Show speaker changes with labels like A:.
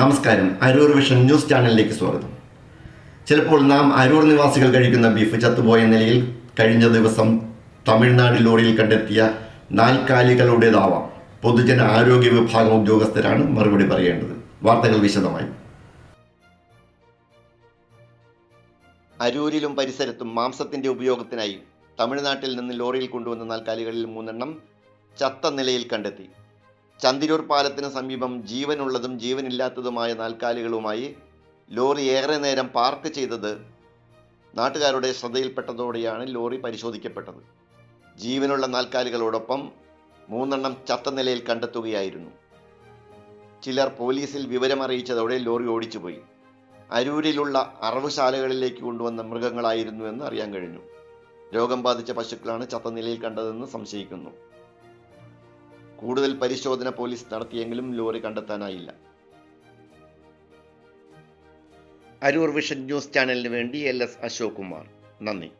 A: നമസ്കാരം. Aroor vision news ചാനലിലേക്ക് സ്വാഗതം. ചിലപ്പോൾ നാം അരൂർ നിവാസികൾ കഴിക്കുന്ന ബീഫ് ചത്തുപോയ നിലയിൽ കഴിഞ്ഞ ദിവസം തമിഴ്നാട് ലോറിയിൽ കണ്ടെത്തിയ നാൽക്കാലികളുടേതാവാം. പൊതുജന ആരോഗ്യ വിഭാഗം ഉദ്യോഗസ്ഥരാണ് മറുപടി പറയേണ്ടത്. വാർത്തകൾ വിശദമായി. അരൂരിലും പരിസരത്തും മാംസത്തിന്റെ ഉപയോഗത്തിനായി തമിഴ്നാട്ടിൽ നിന്ന് ലോറിയിൽ കൊണ്ടുവന്ന നാൽക്കാലികളിൽ മൂന്നെണ്ണം ചത്ത നിലയിൽ കണ്ടെത്തി. ചന്തിരൂർ പാലത്തിന് സമീപം ജീവനുള്ളതും ജീവനില്ലാത്തതുമായ നാൽക്കാലികളുമായി ലോറി ഏറെ നേരം പാർക്ക് ചെയ്തത് നാട്ടുകാരുടെ ശ്രദ്ധയിൽപ്പെട്ടതോടെയാണ് ലോറി പരിശോധിക്കപ്പെട്ടത്. ജീവനുള്ള നാൽക്കാലികളോടൊപ്പം മൂന്നെണ്ണം ചത്ത നിലയിൽ കണ്ടെത്തുകയായിരുന്നു. ചിലർ പോലീസിൽ വിവരമറിയിച്ചതോടെ ലോറി ഓടിച്ചുപോയി. അരൂരിലുള്ള അറവുശാലകളിലേക്ക് കൊണ്ടുവന്ന മൃഗങ്ങളായിരുന്നു എന്ന് അറിയാൻ കഴിഞ്ഞു. രോഗം ബാധിച്ച പശുക്കളാണ് ചത്ത നിലയിൽ കണ്ടതെന്ന് സംശയിക്കുന്നു. കൂടുതൽ പരിശോധന പോലീസ് നടത്തിയെങ്കിലും ലോറി കണ്ടെത്താനായില്ല. അരൂർ വിഷൻ ന്യൂസ് ചാനലിന് വേണ്ടി എൽ എസ് അശോക് കുമാർ നന്ദി.